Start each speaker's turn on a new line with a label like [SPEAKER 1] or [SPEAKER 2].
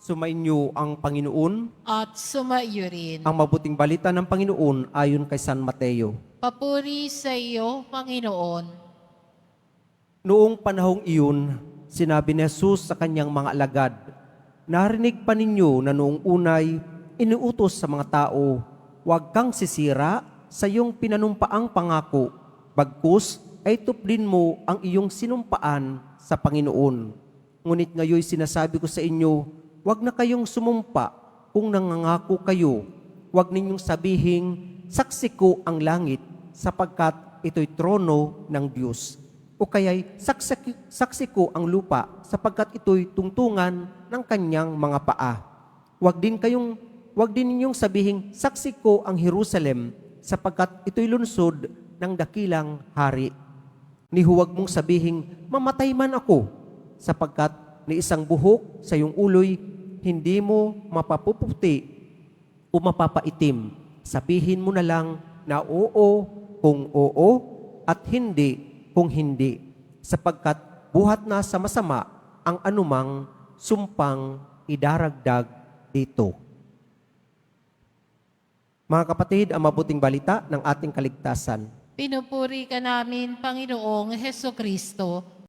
[SPEAKER 1] Sumainyo ang Panginoon,
[SPEAKER 2] at sumaiyo rin.
[SPEAKER 1] ang mabuting balita ng Panginoon ayon kay San Mateo.
[SPEAKER 2] Papuri sa iyo, Panginoon.
[SPEAKER 1] Noong panahong iyon, sinabi ni Jesus sa kanyang mga alagad, Narinig pa ninyo na noong unay, inuutos sa mga tao, huwag kang sisira sa iyong pinanumpaang pangako, bagkus ay tuplin mo ang iyong sinumpaan sa Panginoon. Ngunit ngayon sinasabi ko sa inyo, huwag na kayong sumumpa kung nangangako kayo. Huwag ninyong sabihing, saksi ko ang langit sapagkat ito'y trono ng Diyos o kaya'y saksi, saksi ko ang lupa sapagkat ito'y tungtungan ng kanyang mga paa. Huwag din kayong huwag din ninyong sabihing saksi ko ang Jerusalem sapagkat ito'y lunsod ng dakilang hari. Ni huwag mong sabihing mamatay man ako sapagkat ni isang buhok sa iyong uloy hindi mo mapapuputi o mapapaitim. Sabihin mo na lang na oo kung oo at hindi kung hindi, sapagkat buhat na sa masama ang anumang sumpang idaragdag dito. Mga kapatid, ang mabuting balita ng ating kaligtasan.
[SPEAKER 2] Pinupuri ka namin, Panginoong Heso Kristo.